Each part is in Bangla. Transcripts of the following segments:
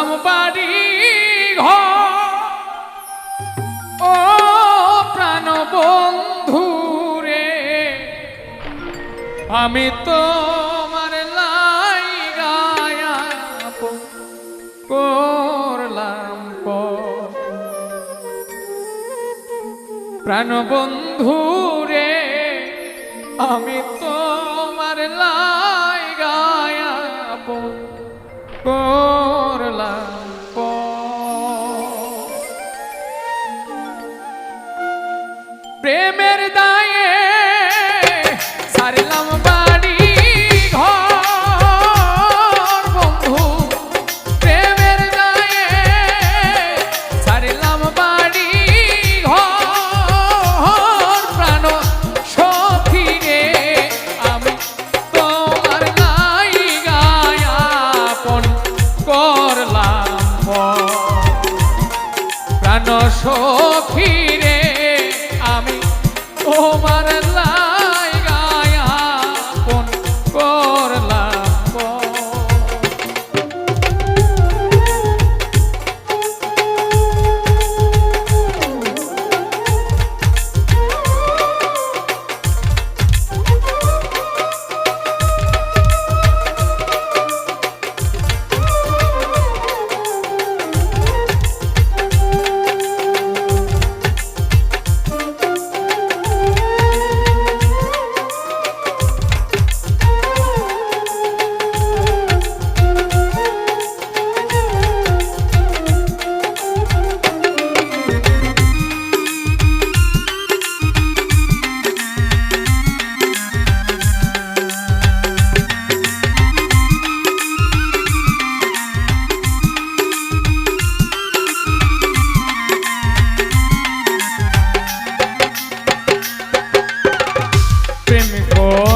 সালাম বাড়ি ঘর। ও প্রাণ বন্ধু রে, আমি তো আমার লাই প্রাণ বন্ধু রে, আমি técnico.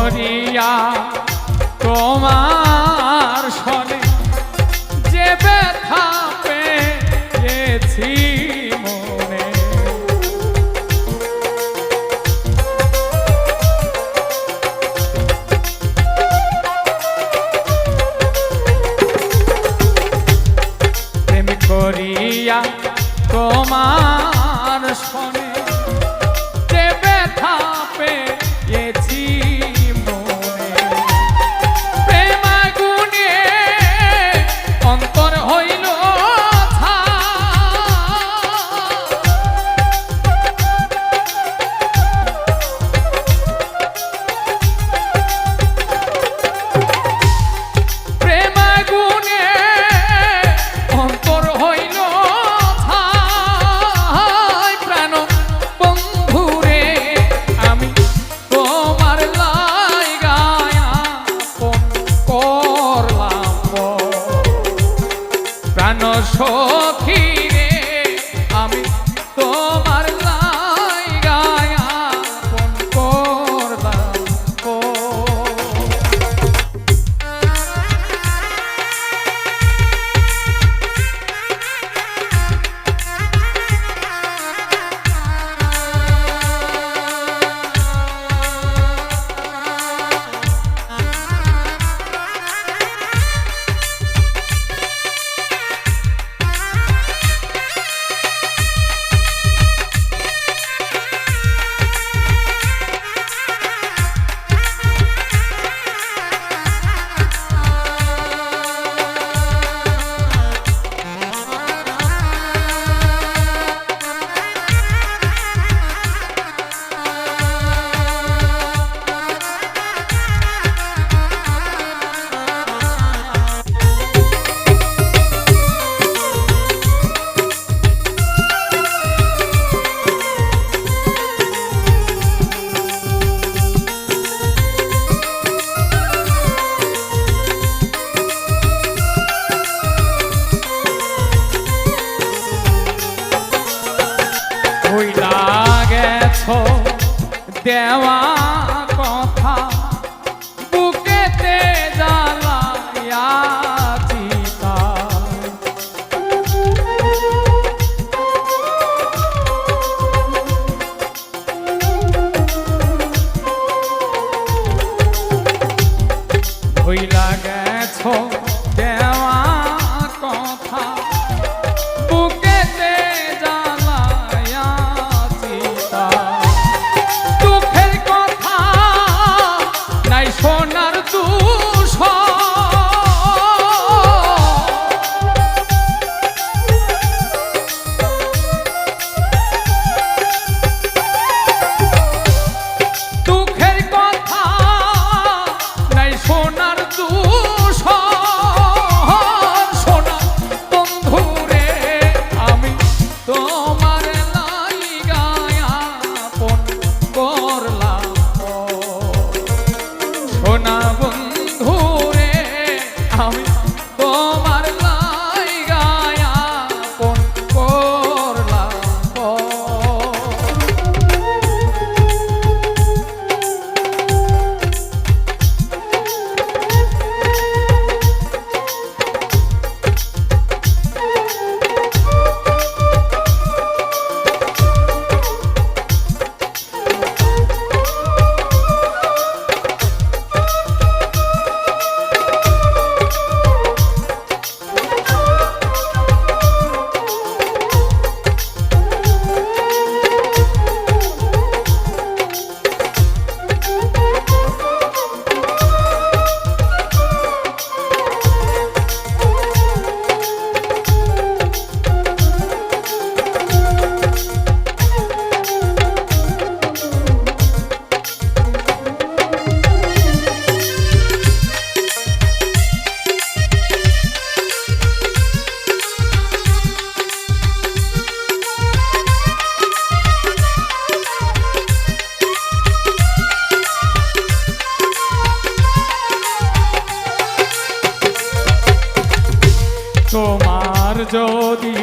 তোমার যদি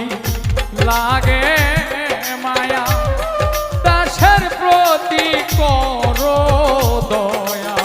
লাগে মায়া দাসের প্রতি করো দয়া।